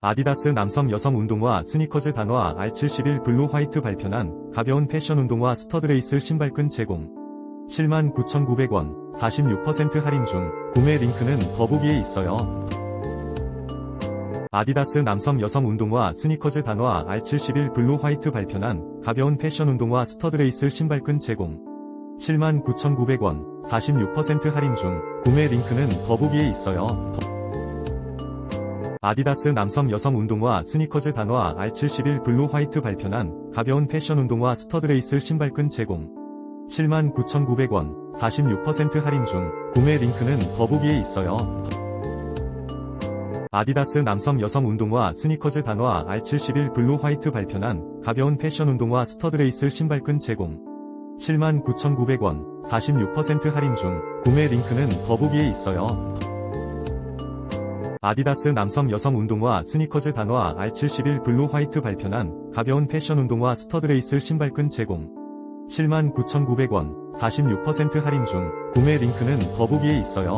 아디다스 남성 여성 운동화 스니커즈 단화 R71 블루 화이트 발편한 가벼운 패션 운동화 스터드레이스 신발끈 제공 79,900원 46% 할인 중 구매 링크는 더보기에 있어요. 아디다스 남성 여성 운동화 스니커즈 단화 R71 블루 화이트 발편한 가벼운 패션 운동화 스터드레이스 신발끈 제공 79,900원 46% 할인 중 구매 링크는 더보기에 있어요. 아디다스 남성 여성 운동화 스니커즈 단화 R71 블루 화이트 발편한 가벼운 패션 운동화 스터드레이스 신발끈 제공 79,900원 46% 할인 중 구매 링크는 더보기에 있어요. 아디다스 남성 여성 운동화 스니커즈 단화 R71 블루 화이트 발편한 가벼운 패션 운동화 스터드레이스 신발끈 제공 79,900원 46% 할인 중 구매 링크는 더보기에 있어요. 아디다스 남성 여성 운동화 스니커즈 단화 R71 블루 화이트 발편한 가벼운 패션 운동화 스터드레이스 신발끈 제공 79,900원 46% 할인 중 구매 링크는 더보기에 있어요.